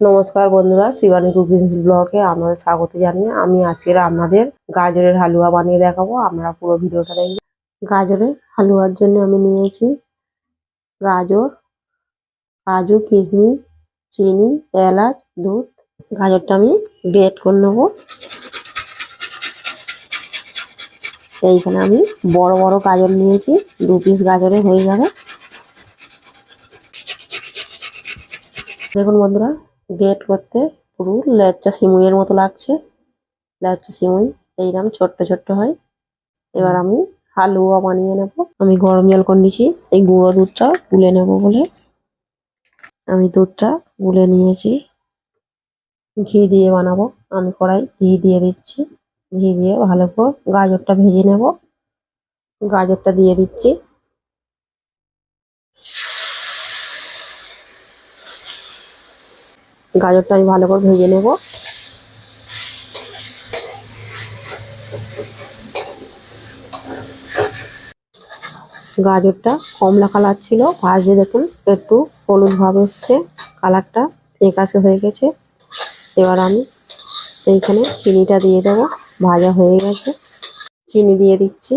নমস্কার বন্ধুরা, শিবানী কুকিংস ব্লগে আপনাদের স্বাগত জানিয়ে আমি আজকে আপনাদের গাজরের হালুয়া বানিয়ে দেখাবো। আমরা পুরো ভিডিওটা দেখবেন। গাজরের হালুয়ার জন্য আমি নিয়েছি গাজর, কাজু, কিশমিশ, চিনি, এলাচ, দুধ। গাজরটা আমি গ্রেট করে নেব। এইখানে আমি বড় বড় গাজর নিয়েছি, দু পিস গাজরে হয়ে যাবে। দেখুন বন্ধুরা গেট করতে পুরো লেচ্চা সিমুইয়ের মতো লাগছে। লেচ্চা সিমুই এইরকম ছোট্ট ছোট্ট হয়। এবার আমি হালুয়া বানিয়ে নেব। আমি গরম জল করে নিয়েছি। এই গুঁড়ো দুধটা গুলে নেব বলে। আমি দুধটা গুলে নিয়েছি। ঘি দিয়ে বানাবো। আমি কড়াই ঘি দিয়ে দিচ্ছি। ঘি দিয়ে ভালো করে গাজরটা ভেজে নেব। গাজরটা দিয়ে দিচ্ছি। গাজরটা আমি ভালো করে ভেজে নেব। গাজরটা কমলা কালার ছিল ভাজে দেখুন একটু হলুদ ভাব এসছে, কালারটা ফেকাশে হয়ে গেছে। এবার আমি এইখানে চিনিটা দিয়ে দেবো, ভাজা হয়ে গেছে। চিনি দিয়ে দিচ্ছি।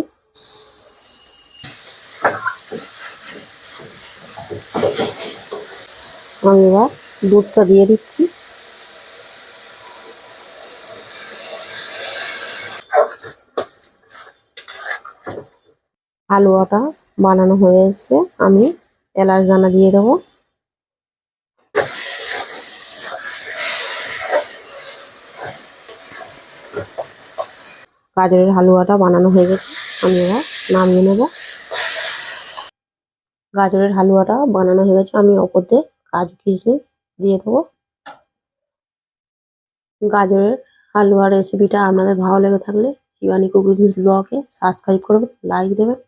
আমি এবার দুধটা দিয়ে দিচ্ছি। হালুয়াটা বানানো হয়ে এসছে আমি এলাচ দানা দিয়ে দেবো। গাজরের হালুয়াটা বানানো হয়ে গেছে। আমি এবার নামিয়ে নেব। গাজরের হালুয়াটা বানানো হয়ে গেছে। আমি ওপর দিয়ে কাজু কিশমিশ দিয়ে দেবো। গাজরের হালুয়া রেসিপিটা আপনাদের ভালো লেগে থাকলে শিবানী কুকিংস ব্লগে সাবস্ক্রাইব করবেন লাইক দেবেন।